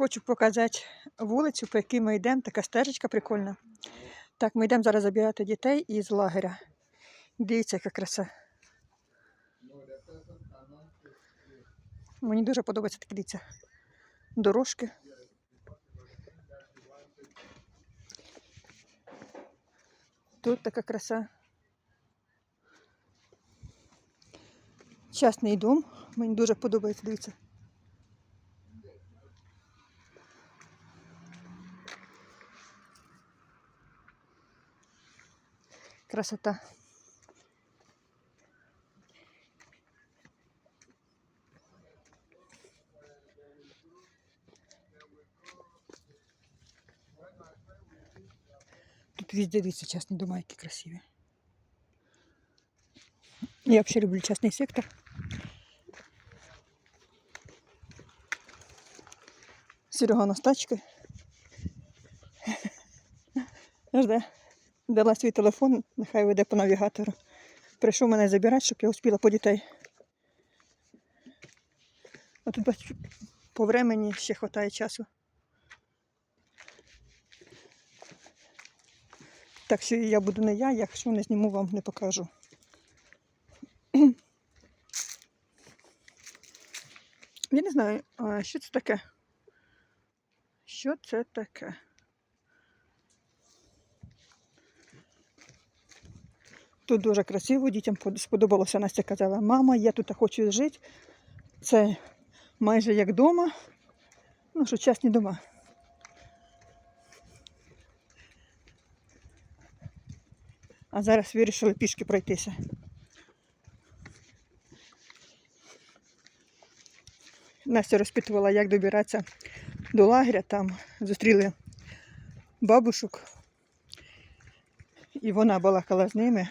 Хочу показати вулицю, по якій ми йдемо. Така стежечка прикольна. Так, ми йдемо зараз забирати дітей із лагеря. Дивіться, яка краса. Мені дуже подобається такі дивіться. Дорожки. Тут така краса. Частний дом. Мені дуже подобається, дивіться. Красота. Тут везде дивіться частні дома, які красиві. Я взагалі люблю частний сектор. Серега на тачки. Жде. Дала свій телефон, нехай веде по навігатору. Прийшов мене забирати, щоб я успіла по дітей. А тут бачу, по времені ще вистачає часу. Так що я буду не я, якщо не зніму, вам не покажу. Я не знаю, що це таке. Що це таке? Тут дуже красиво, дітям сподобалося. Настя казала, мама, я тут хочу жити. Це майже як вдома. Ну, що частні дома. А зараз вирішили пішки пройтися. Настя розпитувала, як добиратися до лагеря. Там зустріли бабушок. І вона балакала з ними,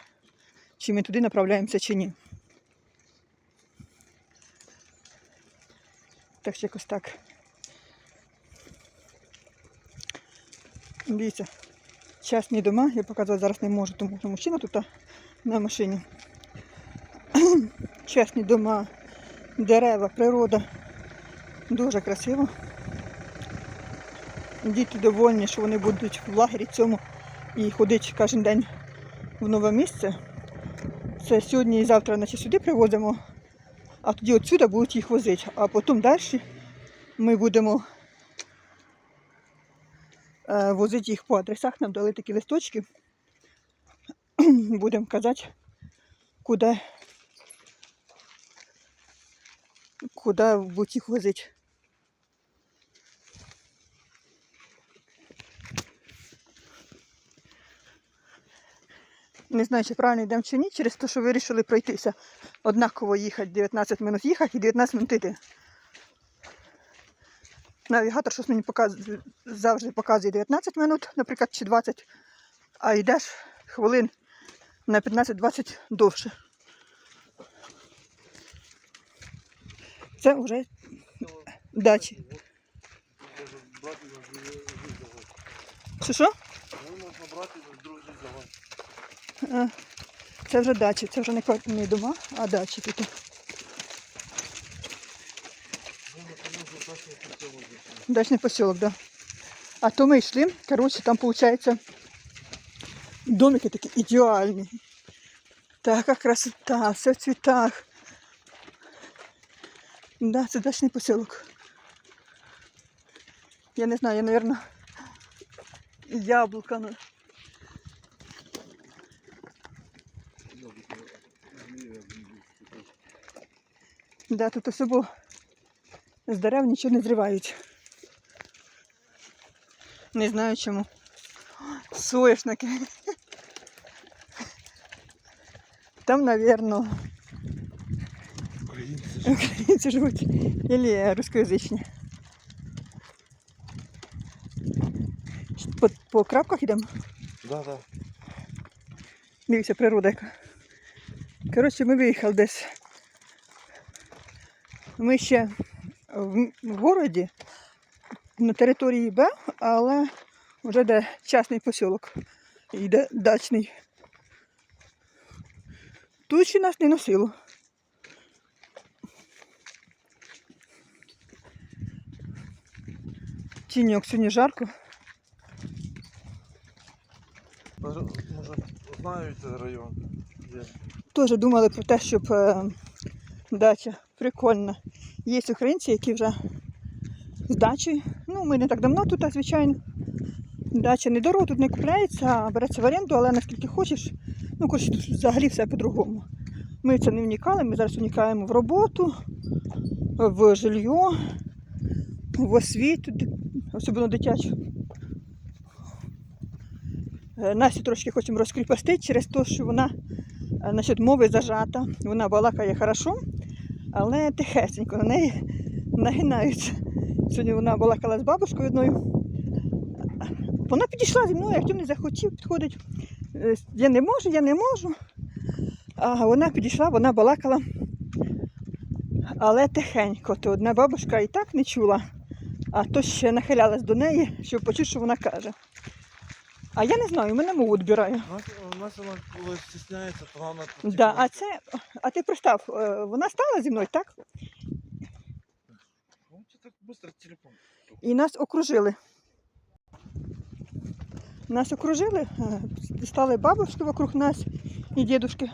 чи ми туди направляємося, чи ні. Так що якось так. Дивіться, частні дома, я показувати зараз не можу, тому що мужчина тут на машині. Частні дома, дерева, природа. Дуже красиво. Діти довольні, що вони будуть в лагері цьому і ходити кожен день в нове місце. Це сьогодні і завтра наче сюди привозимо, а тоді отсюди будуть їх возити. А потім далі ми будемо е, возити їх по адресах. Нам дали такі листочки. Будемо казати, куди, куди будуть їх возити. Не знаю, чи правильно йдемо чи ні, через те, що вирішили пройтися. Однаково їхати 19 минут їхати і 19 минут йти. Навігатор щось мені показує, завжди показує 19 минут, наприклад, чи 20, а йдеш хвилин на 15-20 довше. Це вже дачі. Що що? Можна брати другий завод. А, Це вже дачі, це вже не дома, а дачі тут. Дачний посілок, так. Да. А то ми йшли, коротше, там виходить домики такі ідеальні. Така красота, все в цвітах. Да, це дачний посілок. Я не знаю, я, мабуть, яблука. Да, тут особо з дерев нічого не зривають. Не знаю чому. Соєшники. Там, напевно, Українці. живуть. Или русскоязичні. По, по крапках йдемо. Да, да. Дивіться, природа яка. Коротше, ми виїхали десь. Ми ще в, городі на території Б, але вже де частний посілок. Йде дачний. Тут ще нас не носило. Тіньок сьогодні жарко. Може, знають цей район. Теж думали про те, щоб е, дача прикольна. Є українці, які вже з дачею. Ну, ми не так давно тут, звичайно. Дача недорого тут не купляється, береться в оренду, але наскільки хочеш. Ну, коротше, тут взагалі все по-другому. Ми це не вникали, ми зараз вникаємо в роботу, в жилье, в освіту, особливо дитячу. Е, Настю трошки хочемо розкріпостити через те, що вона е, насчет мови зажата. Вона балакає хорошо, але тихесенько на неї нагинаються. Сьогодні вона балакала з бабушкою одною. Вона підійшла зі мною, як не захотів, підходить. Е, Я не можу, я не можу. А вона підійшла, вона балакала. Але тихенько, то одна бабушка і так не чула, а то ще нахилялась до неї, щоб почути, що вона каже. А я не знаю, мене мову відбирає. У нас, вона коли стісняється, то вона Да, а це, а ти представ, е, вона стала зі мною, так? Ну. І нас окружили. Нас окружили, е, стали бабушки вокруг нас і дідушки.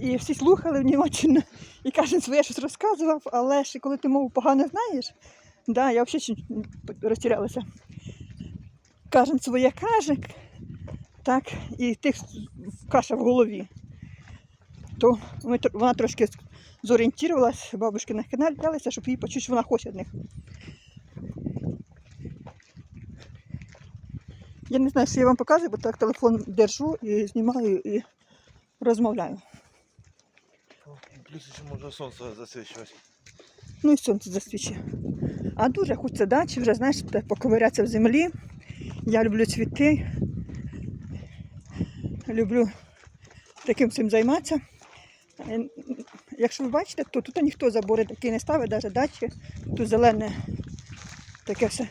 І всі слухали внимательно, і кожен своє щось розказував, але ж коли ти мову погано знаєш, да, я взагалі розтірялася. Кожен своє каже, так, і тих каша в голові. То ми, вона трошки зорієнтувалась, бабушки нахиналися, щоб їй почути, що вона хоче від них. Я не знаю, що я вам показую, бо так телефон держу і знімаю і розмовляю. Ну, Плюс ще може сонце засвічувати. Ну і сонце засвічує. А дуже хочеться дачі, вже знаєш, поковирятися в землі. Я люблю цвіти. Люблю таким цим займатися. Е, Якщо ви бачите, то тут ніхто забори такі не ставить, навіть дачі. Тут зелене таке все.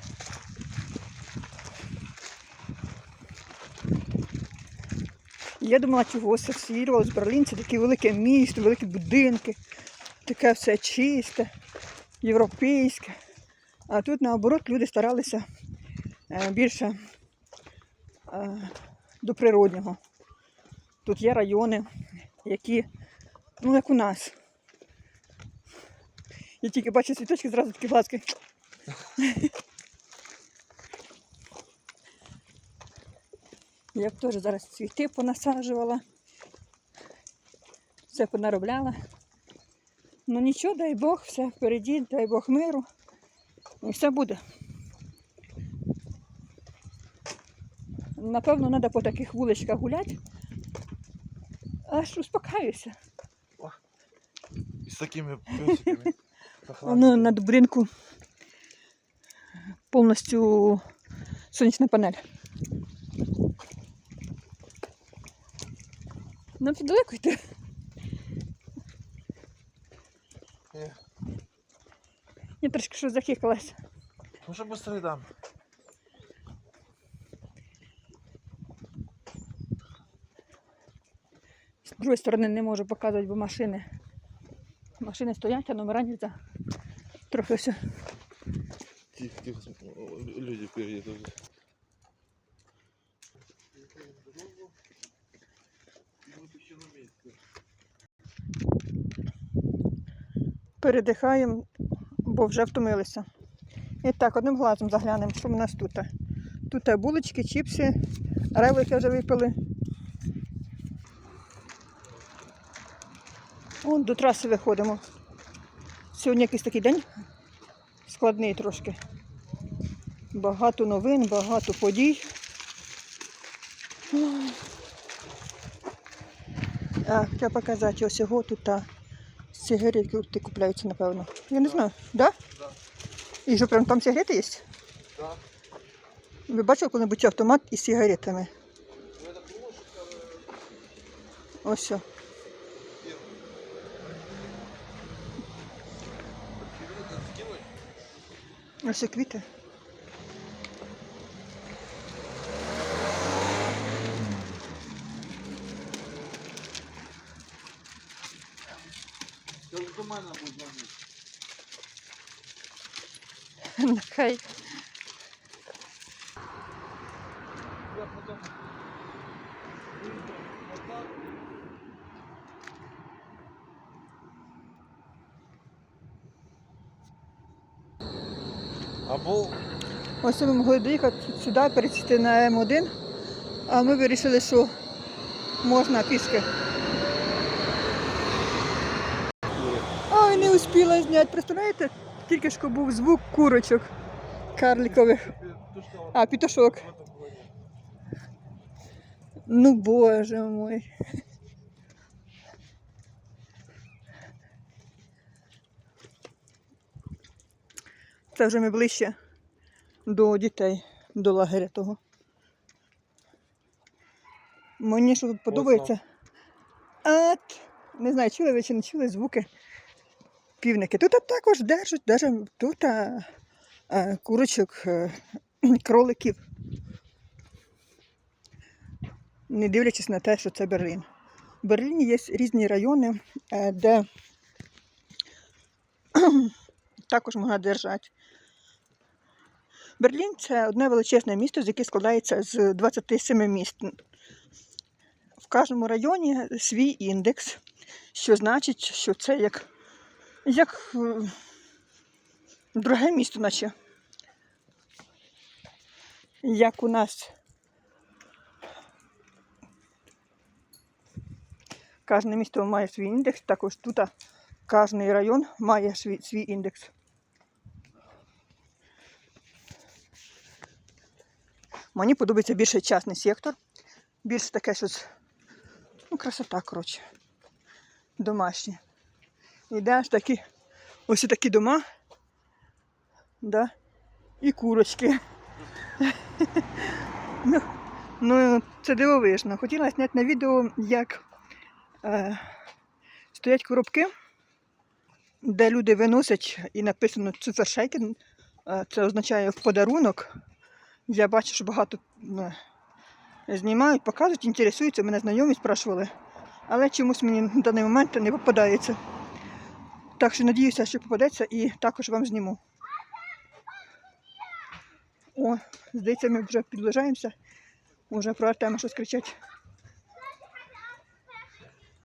Я думала, чого асоціювалося з Берлін, це таке велике місто, великі будинки, таке все чисте, європейське. А тут наоборот люди старалися е, більше е, до природнього. Тут є райони, які, ну як у нас. Я тільки бачу цвіточки, зразу такі глазки. Я б теж зараз цвіти понасаджувала. Все понаробляла. Ну нічого, дай Бог, все впереді, дай Бог миру. І все буде. Напевно, треба по таких вуличках гуляти. Аж успокаюся. З такими песиками. Воно над будинку повністю сонячна панель. Нам далеко йти. Ні. Я трошки щось захикалась. Може швидко йдемо. З другої сторони не можу показувати, бо машини. Машини стоять, а номера не за. Трохи все. Тихо, тихо, люди переїдуть. Передихаємо, бо вже втомилися. І так, одним глазом заглянемо, що в нас тут. Тут булочки, чіпси, ревлики вже випили. Вон до траси виходимо. Сьогодні якийсь такий день складний трошки. Багато новин, багато подій. А, хотіла показати, ось його тут а, сигарети купляються, напевно. Я не знаю, да? Да. І що прям там сигарети є? Да. Ви бачили коли-небудь автомат із сигаретами? Ось що. Ось квіти. Нехай Або Ось ми могли доїхати сюди, перейти на М1, а ми вирішили, що можна пішки. Ой, не успіла зняти. Представляєте? Тільки що був звук курочок карликових. А, плане. Ну боже мой. Це вже ми ближче до дітей, до лагеря того. Мені що тут подобається. От, не знаю, чули ви чи не чули звуки півники. Тут також держать, навіть тут а, а, курочок, е, кроликів не дивлячись на те, що це Берлін. В Берліні є різні райони, е, де також можна держати. Берлін це одне величезне місто, з яке складається з 27 міст. В кожному районі свій індекс, що значить, що це як, як е, друге місто, наче. Як у нас Кожне місто має свій індекс, також тут кожен район має свій індекс. Мені подобається більше частний сектор, більше таке щось, ну, красота, коротше, домашнє. Йдеш такі, ось такі дома, да, і курочки. ну, ну, це дивовижно. Хотіла зняти на відео, як е, стоять коробки, де люди виносять і написано цуфершейкен. Це означає в подарунок. Я бачу, що багато е, знімають, показують, інтересуються, мене знайомі спрашували. Але чомусь мені на даний момент не попадається. Так що надіюся, що попадеться і також вам зніму. О, здається, ми вже підближаємося. Уже про Артема щось кричать.